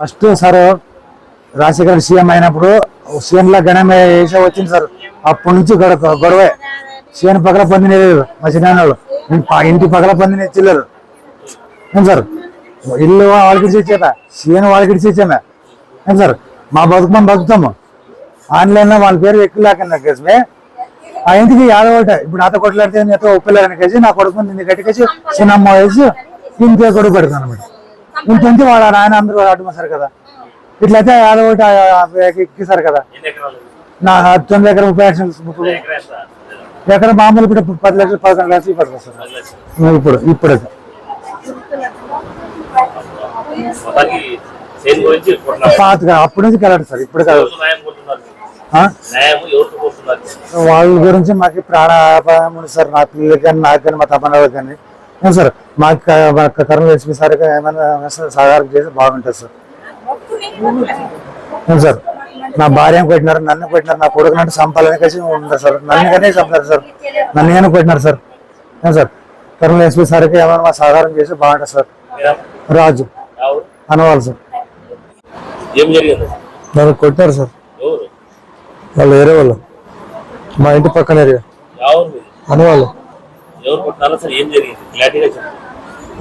First sir Rajasekhar CM అయినప్పుడు CM లా ఘనం వేసే వచ్చింది సార్. అప్పటి నుంచి గొడవ గొడవే. సీఎం పగల పొందిన మా చిన్నాళ్ళు ఇంటి పగల పొందిన చిల్లరు. ఏం సార్? ఇల్లు వాళ్ళకి ఇచ్చేట సీఎం వాళ్ళకి ఇచ్చేసామే ఏం సార్? మా బతుకు బతుకుతాము ఆన్లైన్లో వాళ్ళ పేరు ఎక్కువ లేకుండా కేసమే ఆ ఇంటికి యాదవట ఇప్పుడు నాతో కొట్లాడితే నీతో కలిసి కేసి నా కొడుకుని నిన్ను కట్టుకేసి చిన్నమ్మ వేసి ఇంతే కొడుకు పెడతాను అనమాట ఇంత వాళ్ళ నాయన అందరూ అడ్డుమస్తారు కదా. ఇట్లయితే యాదవ ఒకటి ఎక్కిస్తారు కదా. నా తొమ్మిది ఎకరం ముప్పై లక్షలు ఇప్పుడు ఎకరా మామూలు ఇప్పుడు పది లక్షలు పదకొండు లక్షలు లక్షలు. ఇప్పుడు ఇప్పుడు. పాతగా అప్పటి నుంచి కలడు సార్ ఇప్పుడు కోరుతున్నారు? వాళ్ళ గురించి మాకు ప్రాణాపాయం ఉంది సార్ నా పిల్లలకి కానీ నాకు కానీ మా తమ్ముళ్ళకి కానీ. సార్ మాకు క- మా కరోనా ఎస్పీ సార్ ఏమైనా సహకారం చేసి బాగుంటుంది సార్. సార్ నా భార్య కొట్టినారు నన్ను కొట్టినారు నా కొడుకు నన్ను చంపాలని కలిసి ఉన్నారు సార్. నన్ను కానీ చంపారు సార్. నన్ను కానీ కొట్టినారు సార్. సార్ కరోనా ఎస్పీ సార్కి ఏమైనా మా సహకారం చేసి బాగుంటుంది సార్? రాజు అనవాలి సార్. నన్ను కొట్టినారు సార్. వాళ్ళు వేరే వాళ్ళు. మా ఇంటి పక్కన ఏరియా? అనవాళ్ళు ఎవరు కొట్టినారో సార్ ఏం జరిగింది? క్లారిటీగా చెప్పండి.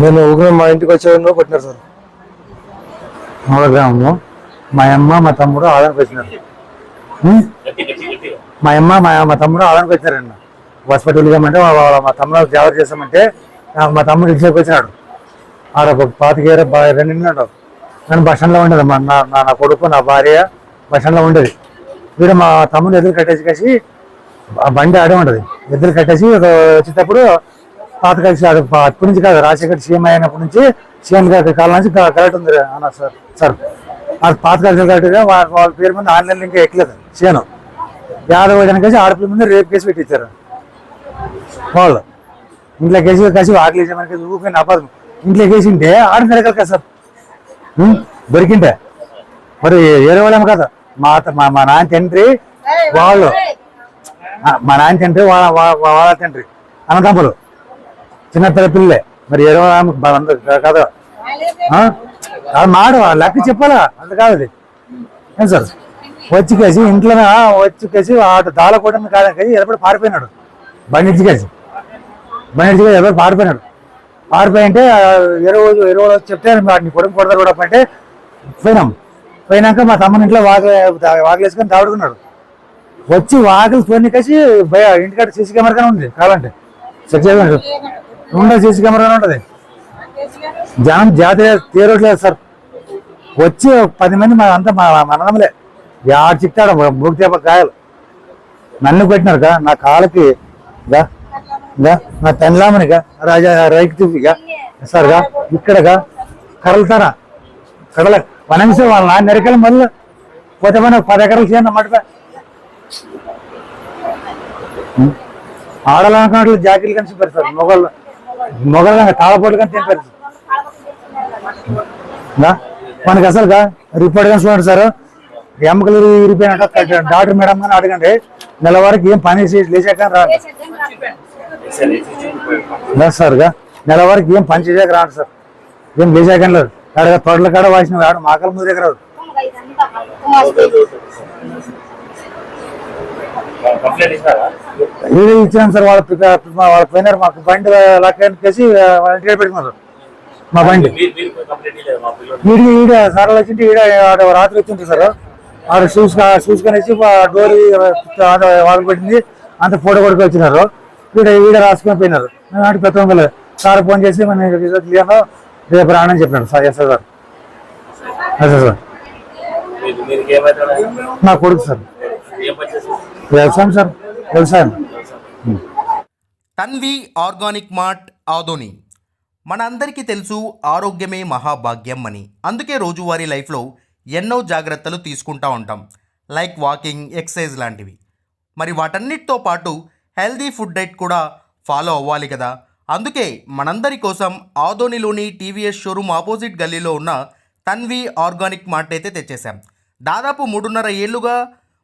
నేను ఊరికే మా ఇంటికి వచ్చే కొట్టినారు సార్? మూల గ్రామము మా అమ్మ మా తమ్ముడు ఆదానికి వచ్చినారు మా అమ్మ మా మా తమ్ముడు ఆదానికి వచ్చినారండి హాస్పిటల్ ఇవ్వమంటే మా తమ్ముడు జాగ్రత్త చేస్తామంటే మా తమ్ముడు ఇంట్లోకి వచ్చినాడు. ఆడ ఒక పాతికేర రెండు ఉన్నాడు నేను బస్ స్టాండ్లో ఉండేది మా నా నా- నా కొడుకు నా భార్య బస్ స్టాండ్లో ఉండేది. వీడు మా తమ్ముడు ఎదురు కట్టేసి కలిసి ఆ బండి ఆడే ఉంటుంది. ఇద్దరు కట్టేసి వచ్చేటప్పుడు పాత కలిసి అది అప్పటి నుంచి కాదు రాజశేఖర్ సీఎం అయినప్పటి నుంచి సీఎం గారి కాలం నుంచి కరెక్ట్ ఉంది అన్న సార్ సార్. అది పాత కలిసి కరెక్ట్గా వాళ్ళ పేరు మీద ఆన్లైన్ ఇంకా ఎక్కలేదు సీఎం. యాదవ్ కలిసి ఆడపిల్ల ముందు రేపు కేసు పెట్టించారు వాళ్ళు. ఇంట్లో కేసు కలిసి ఆకలి వేసామని ఊపిన అపార్థం ఇంట్లో కేసింటే ఆడ తిరగదు కదా సార్. దొరికింటే. మరి వేరే వాళ్ళేమో కదా. మా మా నాన్న తండ్రి వాళ్ళు. మా నాన్న తండ్రి వాళ్ళ వా- వాళ్ళ తండ్రి. అన్నదమ్ములు చిన్న పిల్ల పిల్లలే. మరి వేరే వాళ్ళ కదా. అది మాడు లెక్క చెప్పాలా? అంత కాదు అది ఏం సార్? వచ్చి కేసి ఇంట్లో వచ్చి కేసి ఆట దాల కాదని ఎప్పుడు పారిపోయినాడు. బండి కేసి బండి కేసి ఎప్పుడు పారిపోయినాడు. పారిపోయింటే ఇరవై ఇరవై రోజు చెప్తే వాటిని కొడుకు కొడతారు కూడా అంటే పోయినాం. పోయినాక మా తమ్ముని ఇంట్లో వాగ వాగలేసుకొని వేసుకొని వచ్చి వాకిలి ఫోన్ కలిసి భయ ఇంటికాడ సీసీ కెమెరా కానీ ఉంది కావాలంటే. చెక్ చేయండి. ఉండదు సీసీ కెమెరా ఉంటుంది. జనం జాతీయ తీరట్లేదు సార్. వచ్చి పది మంది మా అంతా మా మనదములే చిక్కాడు చిక్తాడు చేప కాయలు. నన్ను పెట్టినారు గా నా కాళ్ళకి గా నా తెల్లామనిగా రాజా రైకి సార్గా ఇక్కడగా కరలుతారా కడల వనంసే వాళ్ళ నాన్న నెరకెళ్ళి మళ్ళీ పోతే మన పది ఎకరాలు చేయను అన్నమాట. ఆడలనుకున్నట్లు జాకెట్లు కనిసి పెడతారు మొగలు మొగలు తాళపోటు కానీ తిని మనకి అసలు రిపోర్ట్ కానీ చూడండి సార్. ఎమ్మకలు ఇరిపోయినట్టు డాక్టర్ మేడం కానీ అడగండి. నెల వరకు ఏం పని చేసి లేచాక రాదు సార్గా నెల వరకు ఏం పని చేసాక రాదు సార్. ఏం లేచాక లేదు. అడగ తొడల కాడ వాసిన ఆడు మాకల ముందు దగ్గర రాదు. కంప్లైంట్ ఇస్తారా? ఈడ ఇచ్చాం సార్ వాళ్ళ పిక- వాళ్ళ పోయినారు మాకు బండి లక్కని కేసి వాళ్ళ ఇంటికి పెట్టుకున్నారు మా బండి. పిల్లలు ఈడ ఈడ సార్ వచ్చింటే ఈడ రాత్రి వచ్చింది సార్. ఆడ షూస్ షూస్ కనేసి డోర్ వాళ్ళు పెట్టింది అంత ఫోటో కొడుకు వచ్చినారు ఈడ ఈడ రాసుకొని పోయినారు. నేను ఆడి పెద్ద వందలు సార్ ఫోన్ చేసి మన లేను రేపు రానని చెప్పినాడు sir yes sir. Yes sir. నా కొడుకు సార్. వ్యవసాయం సార్ వ్యవసాయం తన్వి ఆర్గానిక్ మార్ట్ ఆదోని. మన అందరికీ తెలుసు ఆరోగ్యమే మహాభాగ్యం అని. అందుకే రోజువారీ లైఫ్లో ఎన్నో జాగ్రత్తలు తీసుకుంటా ఉంటాం. లైక్ వాకింగ్ ఎక్సర్సైజ్ లాంటివి. మరి వాటన్నిటితో పాటు హెల్దీ ఫుడ్ డైట్ కూడా ఫాలో అవ్వాలి కదా. అందుకే మనందరి కోసం ఆదోనిలోని టీవీఎస్ షోరూమ్ ఆపోజిట్ గల్లీలో ఉన్న తన్వి ఆర్గానిక్ మార్ట్ అయితే తెచ్చేసాం దాదాపు మూడున్నర ఏళ్ళుగా